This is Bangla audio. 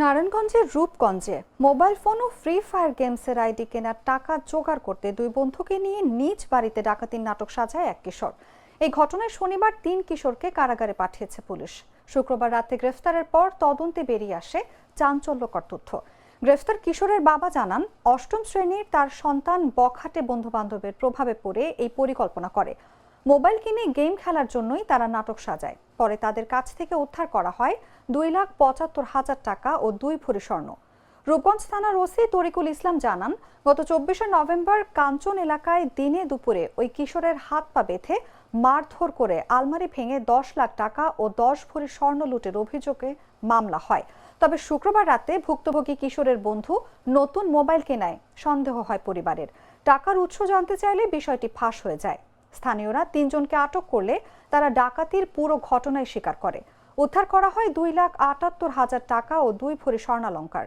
নারায়ণগঞ্জের রূপগঞ্জে মোবাইল ফোন ও ফ্রি ফায়ার গেমসের আইডি কেনার টাকা জোগাড় করতে দুই বন্ধুকে নিয়ে নিজ বাড়িতে ডাকাতির নাটক সাজায় এক কিশোর। এই ঘটনায় শনিবার তিন কিশোরকে কারাগারে পাঠিয়েছে পুলিশ। শুক্রবার রাতে গ্রেফতারের পর তদন্তে বেরিয়ে আসে চাঞ্চল্যকর তথ্য। গ্রেফতার কিশোরের বাবা জানান, অষ্টম শ্রেণির তার সন্তান বখাটে বন্ধু বান্ধবের প্রভাবে পড়ে এই পরিকল্পনা করে। মোবাইল কিনে গেম খেলার জন্যই তারা নাটক সাজায়। পরে তাদের কাছ থেকে উদ্ধার করা হয় দুই লাখ পঁচাত্তর হাজার টাকা ও দুই ভরি স্বর্ণ। রূপগঞ্জ থানার ওসি তরিকুল ইসলাম জানান, গত চব্বিশে নভেম্বর কাঞ্চন এলাকায় দিনে দুপুরে ওই কিশোরের হাত পা বেঁধে মারধর করে আলমারি ভেঙে দশ লাখ টাকা ও দশ ভরি স্বর্ণ লুটের অভিযোগে মামলা হয়। তবে শুক্রবার রাতে ভুক্তভোগী কিশোরের বন্ধু নতুন মোবাইল কেনায় সন্দেহ হয় পরিবারের। টাকার উৎস জানতে চাইলে বিষয়টি ফাঁস হয়ে যায়। স্থানীয়রা তিনজনকে আটক করলে তারা ডাকাতির পুরো ঘটনায় স্বীকার করে। উদ্ধার করা হয় দুই লাখ আটাত্তর হাজার টাকা ও দুই ভরি স্বর্ণালঙ্কার।